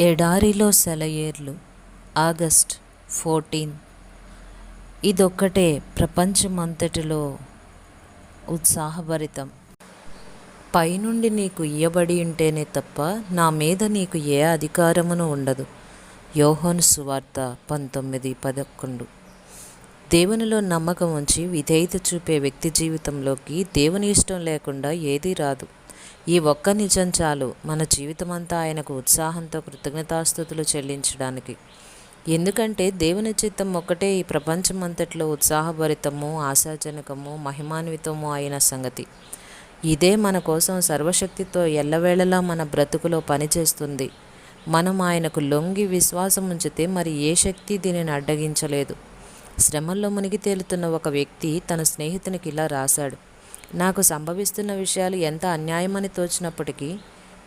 ఎడారిలో సెలయేర్లు. August fourteen. ఇదొక్కటే ప్రపంచమంతటిలో ఉత్సాహభరితం. పైనుండి నీకు ఇయ్యబడి ఉంటేనే తప్ప నా మీద నీకు ఏ అధికారమును ఉండదు. యోహోను సువార్త పంతొమ్మిది పదకొండు. దేవునిలో నమ్మకం ఉంచి విధేయత చూపే వ్యక్తి జీవితంలోకి దేవుని ఇష్టం లేకుండా ఏదీ రాదు. ఈ ఒక్క నిజం చాలు. మన జీవితమంతా ఆయనకు ఉత్సాహంతో కృతజ్ఞతాస్థుతులు చెల్లించడానికి. ఎందుకంటే దేవుని చిత్తం ఒక్కటే ఈ ప్రపంచం అంతట్లో ఉత్సాహభరితము ఆశాజనకము మహిమాన్వితము అయిన సంగతి. ఇదే మన కోసం సర్వశక్తితో ఎల్లవేళలా మన బ్రతుకులో పనిచేస్తుంది. మనం ఆయనకు లొంగి విశ్వాసం ఉంచితే మరి ఏ శక్తి దీనిని అడ్డగించలేదు. శ్రమల్లో మునిగి తేలుతున్న ఒక వ్యక్తి తన స్నేహితునికి ఇలా రాశాడు. నాకు సంభవిస్తున్న విషయాలు ఎంత అన్యాయమని తోచినప్పటికీ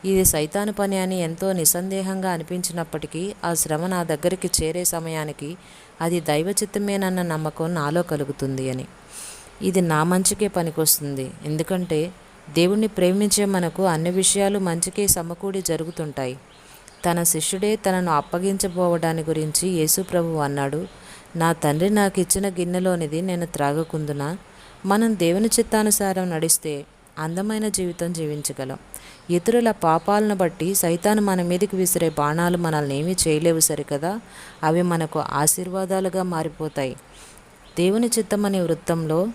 ఇది సైతాను పని అని ఎంతో నిస్సందేహంగా అనిపించినప్పటికీ ఆ శ్రమ నా దగ్గరికి చేరే సమయానికి అది దైవచిత్తమేనన్న నమ్మకం నాలో కలుగుతుంది అని. ఇది నా మంచికే పనికొస్తుంది. ఎందుకంటే దేవుణ్ణి ప్రేమించే మనకు అన్ని విషయాలు మంచికే సమకూడి జరుగుతుంటాయి. తన శిష్యుడే తనను అప్పగించబోవడాని గురించి యేసు ప్రభు అన్నాడు నా తండ్రి నాకు ఇచ్చిన గిన్నెలోనిది నేను త్రాగకుందునా? మనం దేవుని చిత్తానుసారం నడిస్తే అందమైన జీవితం జీవించగలం. ఇతరుల పాపాలను బట్టి సైతాను మన మీదకి విసిరే బాణాలు మనల్ని ఏమీ చేయలేవు సరికదా? అవి మనకు ఆశీర్వాదాలుగా మారిపోతాయి. దేవుని చిత్తం అనే వృత్తంలో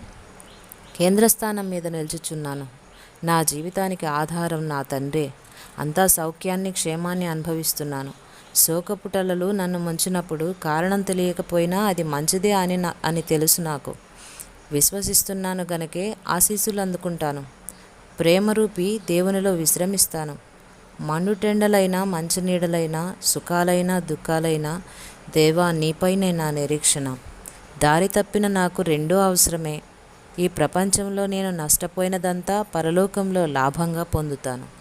కేంద్రస్థానం మీద నిల్చుచున్నాను. నా జీవితానికి ఆధారం నా తండ్రే. అంతా సౌఖ్యాన్ని క్షేమాన్ని అనుభవిస్తున్నాను. శోకపుటలలు నన్ను ముంచినప్పుడు కారణం తెలియకపోయినా అది మంచిదే అని అని తెలుసు నాకు. విశ్వసిస్తున్నాను గనకే ఆశీస్సులు అందుకుంటాను. ప్రేమరూపి దేవునిలో విశ్రమిస్తాను. మండుటెండలైనా మంచినీడలైనా సుఖాలైనా దుఃఖాలైనా దేవా నీపైనే నా నిరీక్షణ. దారి తప్పిన నాకు రెండూ అవసరమే. ఈ ప్రపంచంలో నేను నష్టపోయినదంతా పరలోకంలో లాభంగా పొందుతాను.